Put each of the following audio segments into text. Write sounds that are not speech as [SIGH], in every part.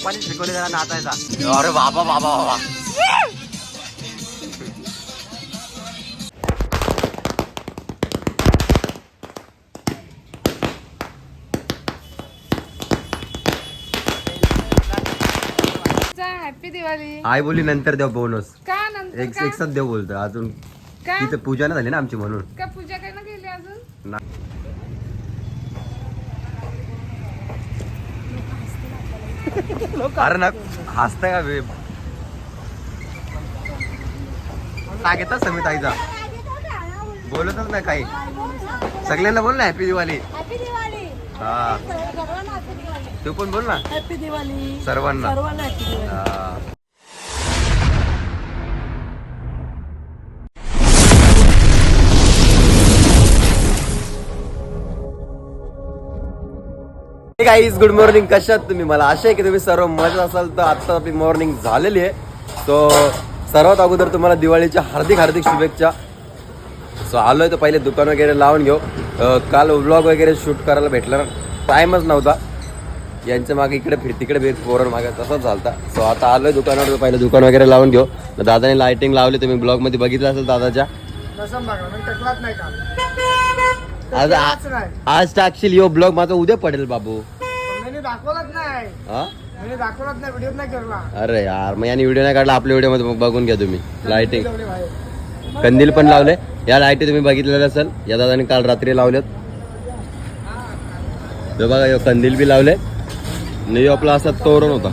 पप्पानी शिकवले त्याला नाचायचा. अरे बाबा बाबा बाबा हॅपी दिवाळी आई बोली नंतर देव बोनस का नंतर एक का? देव बोलतो अजून का? तिथे पूजा नाही झाली ना आमची म्हणून. का पूजा काय ना केली अजून ना- अरे ना हसताय का बे सांगितलं समित आईचा बोलतच नाही काही. सगळ्यांना बोल ना हॅपी दिवाळी हा. तू पण बोल ना. हॅपी दिवाळी सर्वांना. सर्वांना गाईज गुड मॉर्निंग कशात तुम्ही? मला आशा आहे की तुम्ही सर्व मजा असाल. तर आता आपली मॉर्निंग झालेली आहे. सो सर्वात अगोदर तुम्हाला दिवाळीच्या हार्दिक हार्दिक शुभेच्छा. सो आलोय तर पहिले दुकान वगैरे लावून घेऊ. काल व्लॉग वगैरे शूट करायला भेटला टाइमच नव्हता. यांच्या मागे इकडे फिर तिकडे फिर पोरण मागे तसंच चालता. सो आता आलोय दुकानावर पहिले दुकान वगैरे लावून घेऊ. दादाने लाइटिंग लावली. तुम्ही ब्लॉगमध्ये बघितलं असेल दादाच्या. आज आज टाकशील यो ब्लॉग माझा उद्या पडेल बाबू. मी दाखवलंच नाही. हा? मी दाखवलंच नाही व्हिडिओ नाही करला अरे यार मग यांनी व्हिडिओ नाही काढला आपल्या व्हिडिओमध्ये बघून घ्या तुम्ही. लाइटिंग बाहेर. कंदील पण लावले. या लाईटी तुम्ही बघितलेल्या असेल. या दादाने काल रात्री लावलेत. हे बघा यो कंदील बी लावले. आणि यो आपला असा तोरण होता.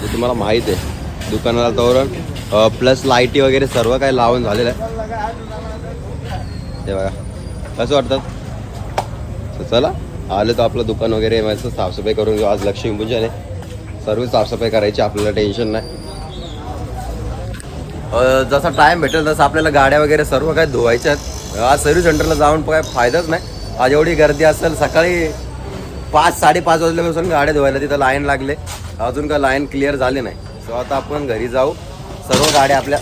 ते तुम्हाला माहीत आहे. दुकानाला तोरण. प्लस लाईटी वगैरे सर्व काही लावून झालेलं आहे. हे बघा. कसं वाटतात तर चला. आलं तर आपलं दुकान वगैरे मस्त साफसफाई करून घेऊ. आज लक्ष्मीपूजन आहे. सर्व साफसफाई करायची आपल्याला टेन्शन नाही. जसा टाइम भेटेल तसं आपल्याला गाड्या वगैरे सर्व काही धुवायच्या आहेत. आज सर्व्हिस सेंटरला जाऊन काय फायदाच नाही. आज एवढी गर्दी असेल सकाळी पाच साडेपाच वाजल्यापासून गाड्या धुवायला तिथं लाईन लागले. अजून काय लाईन क्लिअर झाली नाही. सो आता आपण घरी जाऊ. सर्व गाड्या आपल्या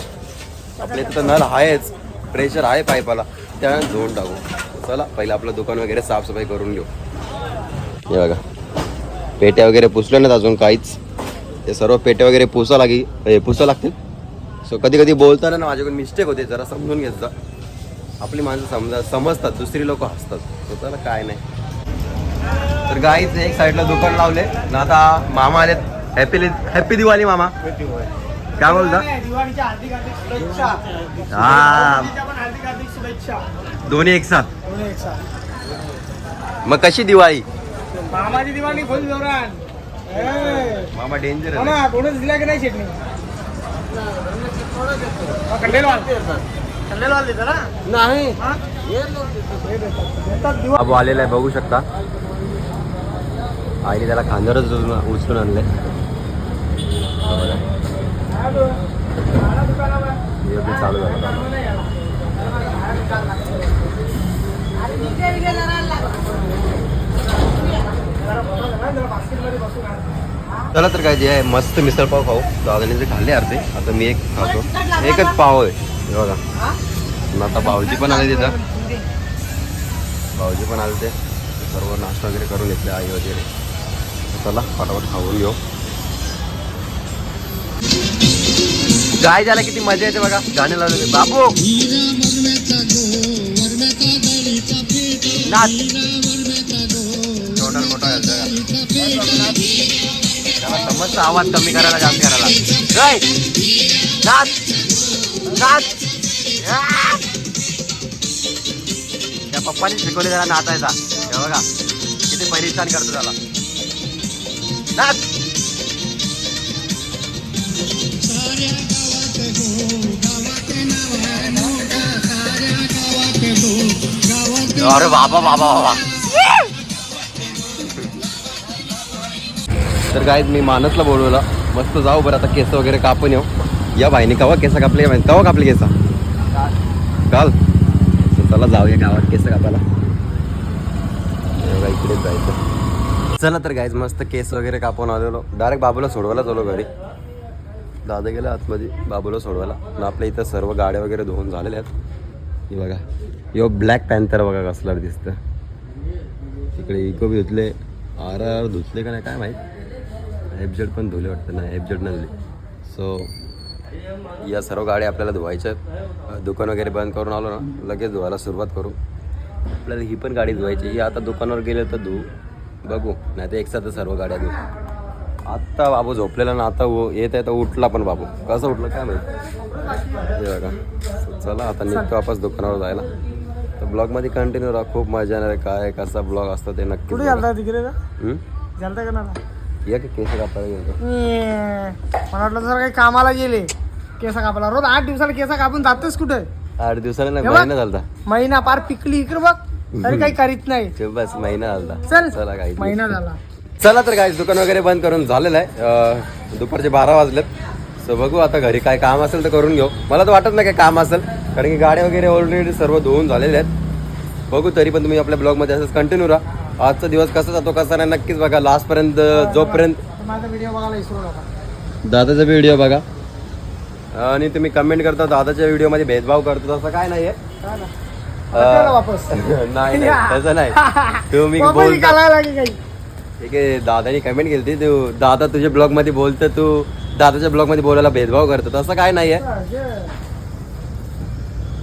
आपल्या तिथं नळ आहेच. प्रेशर आहे पाईपाला. त्यावेळेस धुवून टाकू. चला पहिलं आपलं दुकान वगैरे साफसफाई करून घेऊ. हे बघा. पेट्या वगैरे पुसल्या नाहीत अजून काहीच. ते सर्व पेट्या वगैरे पुसा लागी हे पुसा लागतील. सो कधी कधी बोलताना ना माझ्याकडून मिस्टेक होते. जरा समजून घेत जा. आपली माणसं समजा समजतात. दुसरी लोक हसतात. त्याला काय नाही. तर गाईच एक साईडला दुकान लावले. ना आता मामा आलेत. हॅपी हॅपी दिवाळी मामा. काय बोलता? हा. दोन्ही एक साथ. मग कशी दिवाळी? मामाची दिवाळी फुल जोरान ए, मामा डेंजर मामा बोनस दिला की नाही शेटणी? नाही. आलेला आहे बघू शकता. आईने त्याला खांद्यावरच उचलून उचलून आणले चालू झालं चला तर काय जे आहे मस्त मिसळ पाव खाऊ. दादाने जे खाल्ले अर्धे आता मी एक खातो. एकच पाव आहे. बघा. आता भाऊजी पण आले तिथं. भाऊजी पण आले ते. सर्व नाश्ता वगैरे करून घेतले आई वगैरे. चला फटाफट खाऊन घेऊ. गाय झाला किती मजा येते बघा. गाणे लावले बाबू नाच. जास्त आवाज कमी करायला जास्त करायला. जय नाच नाच त्या पप्पाने शिकवले त्याला नाचायचा. हे बघा किती परेशान करतो त्याला. नाच अरे बाबा बाबा बाबा. तर काय मी मानसला बोलवला. मस्त जाऊ बरं आता केस वगैरे कापून येऊ. या भाईने कवा केस कापले या कवा कापले केस? काल. चला जाऊया गावात केस कापायला. हे इकडेच जायचं. चला तर गायच मस्त केस वगैरे कापून आलेलो. डायरेक्ट बाबूला सोडवायला चलो घरी दादा गेला आतमध्ये बाबूला सोडवायला. आणि आपल्या इथं सर्व गाड्या वगैरे धुवून झालेल्या आहेत. हे बघा. यो ब्लॅक पॅन्थर बघा कसला दिसतं इकडे इको बी धुतले. आर आर धुतले का नाही काय माहीत? एफ जेड पण धुले वाटतं. नाही एफ जेड नाही सो या सर्व गाड्या आपल्याला धुवायच्या आहेत. दुकान वगैरे बंद करून आलो ना लगेच धुवायला सुरुवात करू. आपल्याला ही पण गाडी धुवायची ही आता दुकानावर गेले तर धुवू. बघू. नाही तर एकसाथ सर्व गाड्या धुवू. आत्ता बाबू झोपलेला ना आता येत आहे तर उठला पण बाबू. कसं उठलं काय माहिती? हे बघा. चला आता निघतो वापस दुकानावर जायला. तर ब्लॉगमध्ये कंटिन्यू राहा. खूप मजा येणार आहे. काय कसा ब्लॉग असतो ते नक्की या की केस कापायला गेलो मला वाटलं जर काही कामाला गेले. केसा कापायला. रोज आठ दिवसाला केसा कापून जातेस कुठे? आठ दिवसाला नाही. महिना झालता. महिना पार पिकली इकडे बघ. तरी काही करीत नाही. [LAUGHS] ते बस महिना झालता. चल. चला काही महिना झाला. चला तर काय दुकान वगैरे बंद करून झालेलं आहे. अं, दुपारचे बारा वाजलेत. सो बघू आता घरी काय काम असेल तर करून घेऊ. मला तर वाटत नाही काय काम असेल कारण की गाड्या वगैरे ऑलरेडी सर्व धुवून झालेले आहेत. बघू तरी पण तुम्ही आपल्या ब्लॉगमध्ये असंच कंटिन्यू राहा. आजचा दिवस कसा जातो कसा नाही नक्कीच बघा. लास्टपर्यंत जोपर्यंत तर माझा व्हिडिओ बघायला विसरू नका दादाचा व्हिडिओ बघा. आणि तुम्ही कमेंट करता दादाच्या व्हिडिओमध्ये भेदभाव करतो तसं काय नाही काय ना? आता चला वापस. [LAUGHS] नाही नाही, तसं नाही. तुम्ही [LAUGHS] वापस बोलता निघालायला लागे काही. ठीक आहे दादानी कमेंट केली तू दादा तुझ्या ब्लॉगमध्ये बोलतं तू दादाच्या ब्लॉगमध्ये बोलायला भेदभाव करतो तसं काय नाहीये.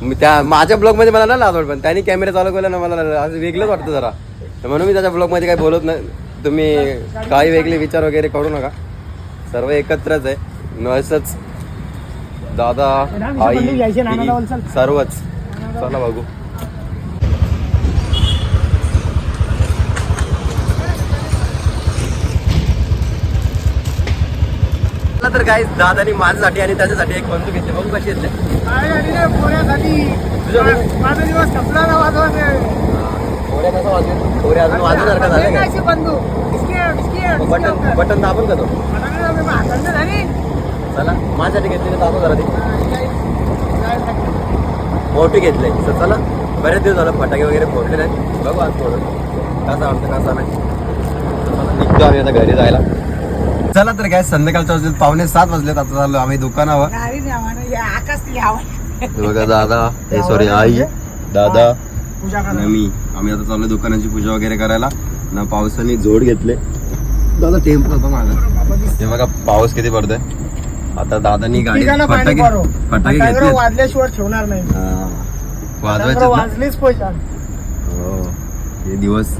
मी त्या माझ्या ब्लॉगमध्ये मला नाही लाज पण त्यांनी कॅमेरा चालू केला ना मला असं वेगळंच वाटतं जरा. तर म्हणून मी त्याच्या ब्लॉगमध्ये काही बोलत नाही. तुम्ही काही वेगळे विचार वगैरे करू नका. सर्व एकत्रच आहे. नसच दादा आई सर्वच. चला बघू. तर काय दादानी माझ्यासाठी आणि त्याच्यासाठी एक बंदूक घेतली. बघू कशी येते. तुझ्या माझा दिवस संपला ना वाजवायचे कोऱ्या कसं वाजवेल कोऱ्या अजून वाजवणार का झालं काय? बटन बटन दाबून का तो? चला माझ्यासाठी घेतली दाबू जरा ती मोठी घेतली. तर चला. बरेच दिवस झालं फटाके वगैरे फोडले नाहीत. बघू आज थोडं कसं वाटतं कसं नाही? निघतो आम्ही आता घरी जायला. चला तर काय संध्याकाळच्या वाजले पावणे सात वाजलेत. आता चाललो आम्ही दुकानावर. बघा दादा. सॉरी आई. दादा. पूजा मी. आम्ही आता चाललो दुकानाची पूजा वगैरे करायला. ना पावसाने जोड घेतले. दादा टेम्पो होता माझा हे बघा पाऊस किती पडतोय. आता दादानी गाडी फटाके. फटाके घेतले वाजल्याशिवाय ठेवणार नाही. वाजवायचे वाजलेच पैसा हो. हे दिवस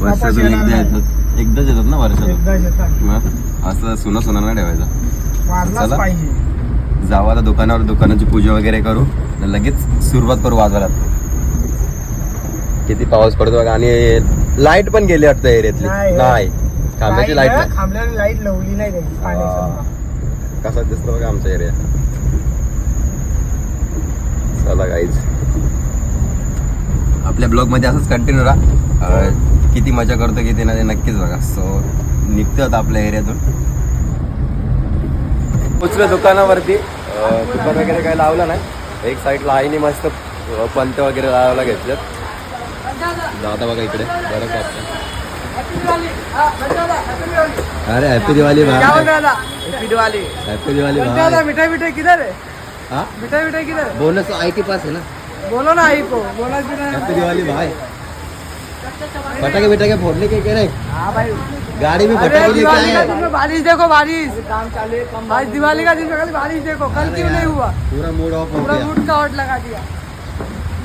वर्षातून एकदा नाही. येतात. एकदाच येतात ना वर्षातून. मग असं सुना सुना नाही ठेवायचा चला. पाहिजे. जाऊ आता दुकानावर दुकानाची पूजा वगैरे करू. आणि लगेच सुरुवात करू वाजवायला. किती पाऊस पडतो बघा. आणि लाइट पण गेली वाटतं एरियातली. नाही. खांब्याची लाइट नाही. खांबल्याला लाइट लावली नाही. कसा दिसतो बघा आमचा एरिया. चला गाईज आपल्या ब्लॉगमध्ये असंच कंटिन्यू राहा. अं, किती मजा करतो किती नाही नक्कीच बघा. सो निघतो आता आपल्या एरियातून. पोचलो दुकानावरती दुकान वगैरे काही लावलं नाही. एक साईडला आईने मस्त पंत वगैरे लावायला घेतलेत. दादा बघा इकडे. बरं कापतं. अरे हॅपी दिवाळी हॅपी दिवाळी था, भाई. मिठाई मिठाई किधर है? हाँ? मिठाई मिठाई किधर है? बोनस आई के पास है ना? बोलो ना आई को नहीं हैप्पी दिवाली भाई. पटाखे बिटाखे फोड़ने के कह रहे? हाँ भाई। गाड़ी में पटाखे लेके आए। हैं बारिश देखो बारिश। आज दिवाली का दिन में खाली बारिश देखो कल क्यों नहीं हुआ? पूरा मूड ऑफ़ हो पूरा मूड का आउट लगा दिया।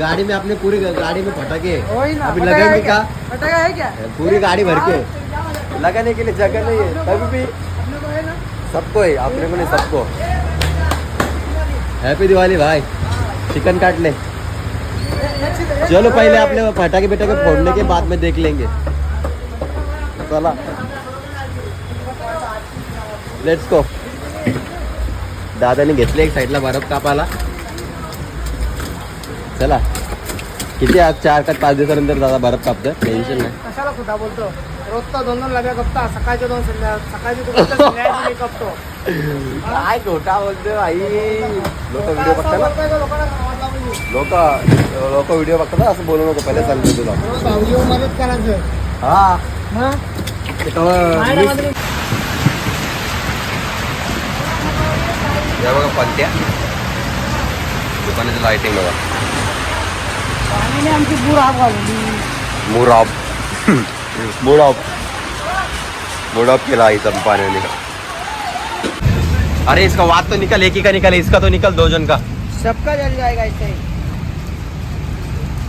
गाड़ी में आपने पूरी गाड़ी में पटाखे वही अभी लगेंगे है क्या? पटाखा है क्या? पूरी गाड़ी भर के। लगाने के लिए जगह नहीं है तभी भी है ना? सबको है अपने को नहीं सबको। हैप्पी दिवाली भाई। चिकन काट ले। चलो पहले अपने पटाखे बिटाखे फोड़ने के बाद में देख लेंगे। चला। लेट्स गो दादाने घेतले एक साईडला बर्फ़ कापायला चला। किती आज चार का पाच दिवसानंतर दादा बर्फ कापतं टेन्शन नाही. कशाला खोटा बोलतो? रोजचा दोन दोन लग्या कपता सकाळचे दोन संध्या सकाळचे दोन संध्याकाळचे एक कपतो. काय खोटा बोलतो आई लोक व्हिडिओ ना? पाहिजे. लोक लोक व्हिडिओ बघतात ना असं बोलू नको पहिले सांगतो तुला. रोज भाऊजीवर मदत करायचं. हा. हा? मी- या बघा पंत्या दुकानाची लाइटिंग बघा. आमची केला चंपाने अरे इसका वाद तो निकल एक ही का निकल इसका तो निकल दो जन का। सबका जल जाएगा ऐसे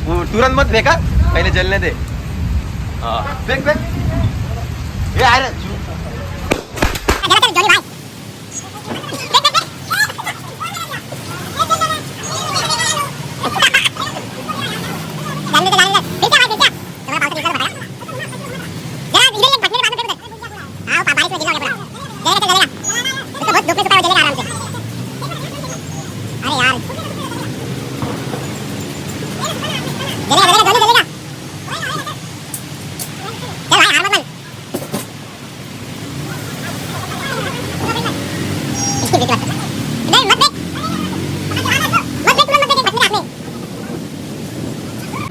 वो तुरंत मत फेंका पहले जलने दे। हाँ। फेंक फेंक ये आ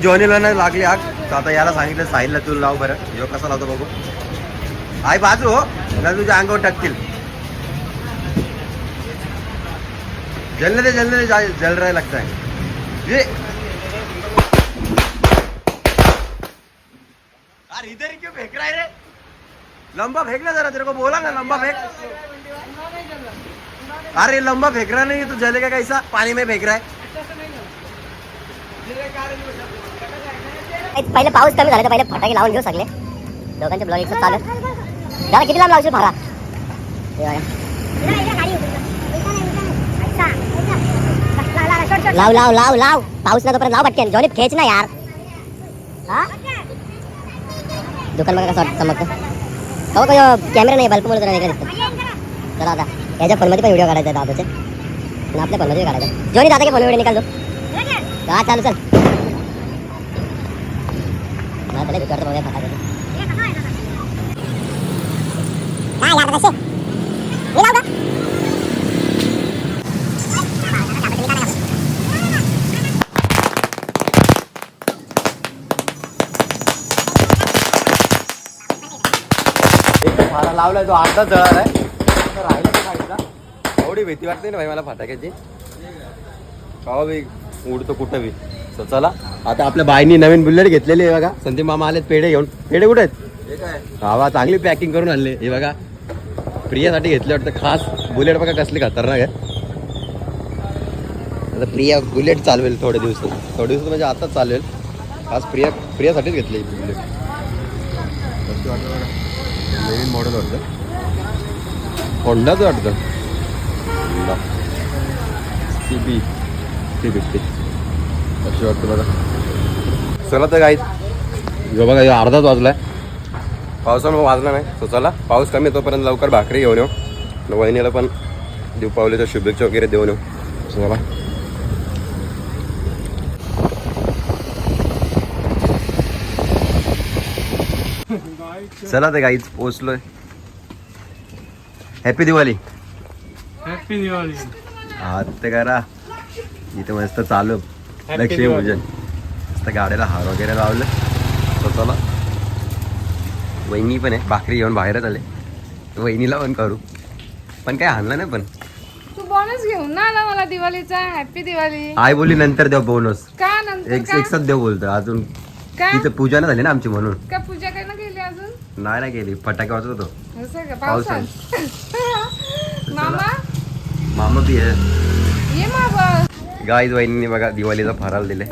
जॉनीला लागली आग. तर आता याला सांगितलं, साहिलला तू लाव बरं. ह्यो कसा लावतो बघू. आई, बाजू हो. ना तुझ्या अंगावर टाकतील. जलने दे जलने दे जल रहा लगता है. ये. यार, इधर क्यों फेंक रहा है रे? लंबा फेंक ना जरा, तेरे को बोला ना, लंबा फेंक. अरे, लंबा फेंक रहा नहीं तो जलेगा कैसा? पानी में फेंक रहा है. पहिले पाऊस कमी झाला तर पहिले फटाके लावून घेऊ सगळे. दोघांचे ब्लॉग एकच चालू. दादा किती लांब लावशील फारा लाव लाव लाव लाव. पाऊस ना तोपर्यंत लाव पटकन. जॉनी खेच ना यार. दुकान बघा कसं वाटतं चमकतं हो का कॅमेरा नाही बल्ब मुळे जरा वेगळं दिसतं. चला आता. याच्या फोनमध्ये पण व्हिडिओ काढायचा दादाचे. आणि आपल्या फोनमध्ये काढायचा जॉनी दादा की फोन व्हिडिओ निकाल दो हा चालू चल मला त्याला भीती वाटतं बघा फटाके एक तर फारा लावलाय तो अर्धा जळालाय आता राहिला तो एवढी भीती वाटते ना भाई मला फटाक्याची. कवा बी उडतो कुठं बी. So चला. आता आपल्या बाईनी नवीन बुलेट घेतलेली आहे बघा. संदीप मामा आलेत पेढे घेऊन. पेढे कुठे आहेत? हवा चांगली पॅकिंग करून आणले. हे बघा. प्रियासाठी घेतले वाटतं. खास बुलेट बघा कसली खतरनाक आहे. आता प्रिया बुलेट चालवेल थोडे दिवस. थोडे दिवस म्हणजे आताच चालवेल खास प्रिया प्रियासाठीच घेतली बुलेट. नवीन मॉडेल वाटतं. होंडाच वाटतं. Honda. C B C fifty कशी वाटतं बघा. चला तर जो बघा अर्धाच वाजलाय. पावसामुळे वाजला नाही so चला. पाऊस कमी तोपर्यंत लवकर भाकरी घेऊन येऊ. आणि वहिनीला पण दीपावलीच्या शुभेच्छा वगैरे देऊन येऊ. So चला चला ते गाईच पोचलोय हॅपी दिवाळी हॅपी दिवाळी हा ते करा. इथे मस्त चालू. लक्ष्मी पूजन. मस्त गाड्याला हार वगैरे लावलं. तर चला. वहिनी पण आहे. भाकरी घेऊन बाहेरच आले. वहिनीला पण करू. पण काय आणलं नाही पण. तू बोनस घेऊन ना आला मला दिवाळीचा. हॅपी दिवाळी. आई बोलली नंतर देऊ बोनस का नंतर एक का? एक साथ देऊ बोलतो. अजून का? तिथे पूजा नाही झाली ना आमची म्हणून. का पूजा काय ना केली अजून? नाही नाही गेली फटाके वाजत होतो. असं का? पावसात. पावसात [LAUGHS] मामा? मामा बी आहे. ये मामा. गाईज वहिनीने बघा दिवाळीचा फराल दिले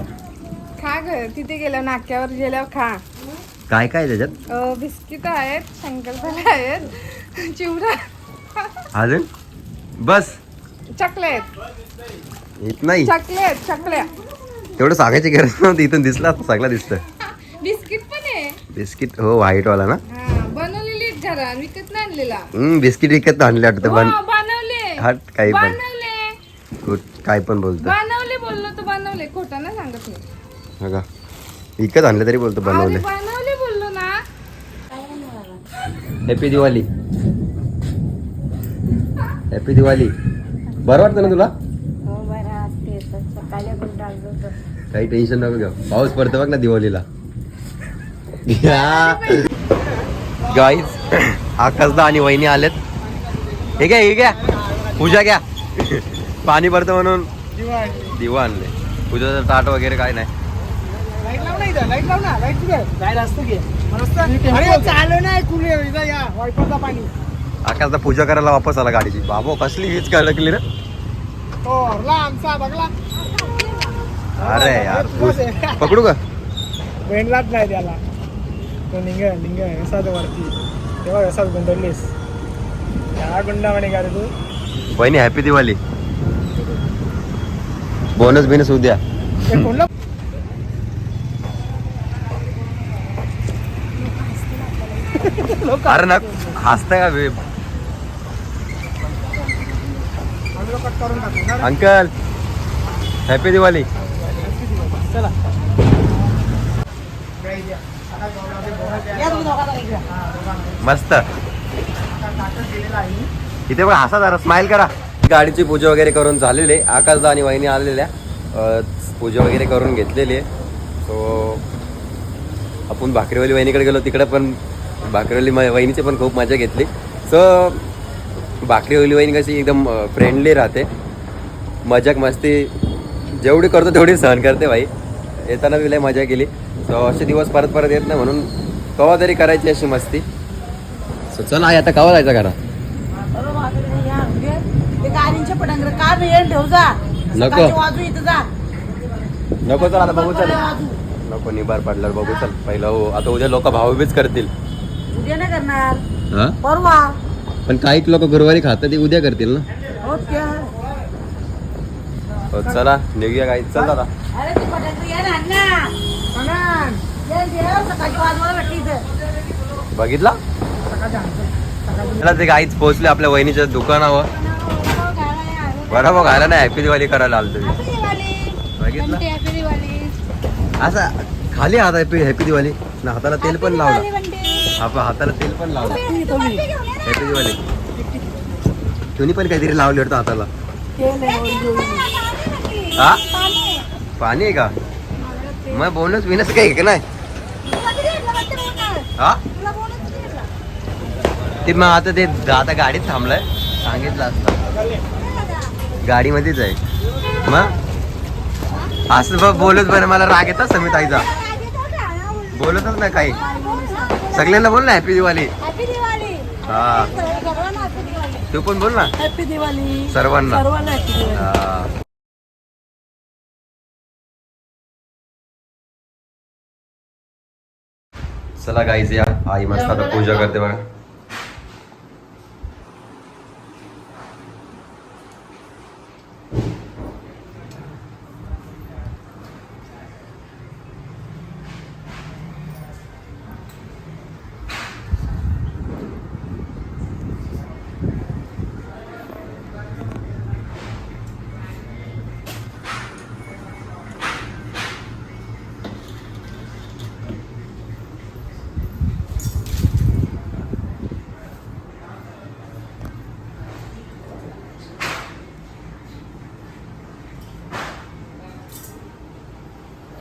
खा ग. तिथे गेल्यावर नाक्यावर गेल्यावर खा. काय काय आहे त्याच्यात? बिस्किट आहेत शंकरपाळे आहेत चिवडा. अजून? बस. चॉकलेट. येत नाही. चॉकलेट चकल्या तेवढं सांगायची गरज नव्हती इथून दिसला सगळा दिसतं बिस्किट पण आहे. बिस्किट हो व्हाईट वाला ना? हा बनवलेली आहेत घरात विकत नाही आणलेला. हम्म बिस्किट विकत आणले वाटतं बन हो, बनवले. हट काही पण. बनवले. कुठ- काय पण बोलतो. बनवले बोललो तर बनवले खोटं नाही सांगत मी. बघा. विकत आणले तरी बोलतो अरे बनवले बनवले बोललो ना हॅपी दिवाळी हॅपी दिवाळी बरं वाटतं ना तुला? हो काही टेन्शन नको घेऊ. पाऊस पडतो बघ ना दिवाळीला. गाईज आकाशदा आणि वहिनी आलेत. हे घ्या हे घ्या. पूजा घ्या. पाणी पडतं म्हणून. दिवाळी. दिवा आणले पूजाचं ताट वगैरे काय नाही. लाइट लाव ना इथं लाइट लाव ना लाइट कुठे लाइट असतो की. अरे चालू नाही कुले इथं या वायपरचा पाणी. आकाशला पूजा करायला वापस आला गाडीची. बाबो कसली हीच कळकली रे? हो आमचा बघला. अरे यार [LAUGHS] पकडू का? वेणलाच नाही त्याला. तो निघ निघ असाच वरती. तेव्हा असाच गुंडलीस त्या गुंडा म्हणे का रे तू. वहिनी हॅपी दिवाळी. बोनस बिनस उद्या. कोणला अरे ना हसताय का बे अंकल हॅपी दिवाळी. चला मस्त. इथे पण हसा जरा स्माइल करा. गाडीची पूजा वगैरे करून झालेली आहे. आकाशदा आणि वहिनी आलेल्या. पूजा वगैरे करून घेतलेली आहे. सो आपण भाकरीवाली वहिनीकडे गेलो तिकडे पण भाकरीवाली म- वहिनीची पण खूप मजा घेतली. सो भाकरीवाली वहिनी कशी एकदम फ्रेंडली राहते. मजाक मस्ती जेवढी करतो तेवढी सहन करते भाई. येताना बी लय मजा केली. सो असे दिवस परत परत येत नाही म्हणून कवा तरी करायची अशी मस्ती. सो चला आई, आता कवा जायचं करा नको. नको चल आता बघू चल. नको निबार पडल्यावर बघू चल. पहिलं आता उद्या लोक भाऊबीज करतील. उद्या नाही करणार. हा? परवा. पण काही लोक गुरुवारी खातात ते उद्या करतील ना. हो क्या? हो चला निघूया काही चल दादा. अरे ते पडंगर ये ना अण्णा. सांगा. ये देव, सकाळची वाजवायला भेटली इथं. बघितला? चला ते गाईच पोहोचले आपल्या वहिनीच्या दुकानावर. बरं बघ आला नाही हॅपी दिवाळी करायला आलो तुम्ही. बघितलं? हॅपी दिवाळी. असा खाली हात हॅपी हॅपी दिवाळी. ना हाताला तेल पण लावलं. आपण हाताला तेल पण लावलं. तुम्ही पण काहीतरी लावले वाटतं हाताला. हा? पाणी. आहे का? मग बोनस बिनस काही का नाही? हा? ते मग आता ते आता गाडीत थांबलंय. सांगितलं असतं. गाडीमध्येच आहे. मग? असं बघ बोलत बरं मला राग येतात समित आईचा बोलतच नाही काही. सगळ्यांना बोल ना हॅपी दिवाळी हॅपी दिवाळी हा. सर्वांना हॅपी दिवाळी तू पण बोल ना. हॅपी दिवाळी सर्वांना. सर्वांना दिवाळी हा. चला गाईज या. आई मस्त आता पूजा करते बघा.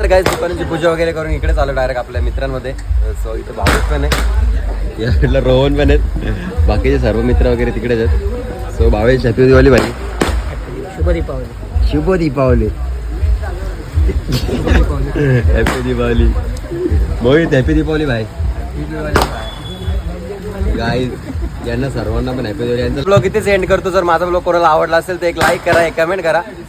तर गाईज दुकानाची पूजा वगैरे करून इकडे चालू डायरेक्ट आपल्या मित्रांमध्ये. सो इथं भाऊच पण आहे. या साईडला रोहन पण आहेत. बाकीचे सर्व मित्र वगैरे तिकडेच आहेत. सो भावेश हॅपी दिवाळी भाई शुभ दीपावली. शुभ दीपावली. हॅपी दिवाळी. मोहित हॅपी दीपावली भाई. गाईज यांना सर्वांना पण हॅपी दिवाळी. यांचा ब्लॉग इथेच एंड करतो. जर माझा ब्लॉग कोणाला आवडला असेल तर एक लाईक करा एक कमेंट करा.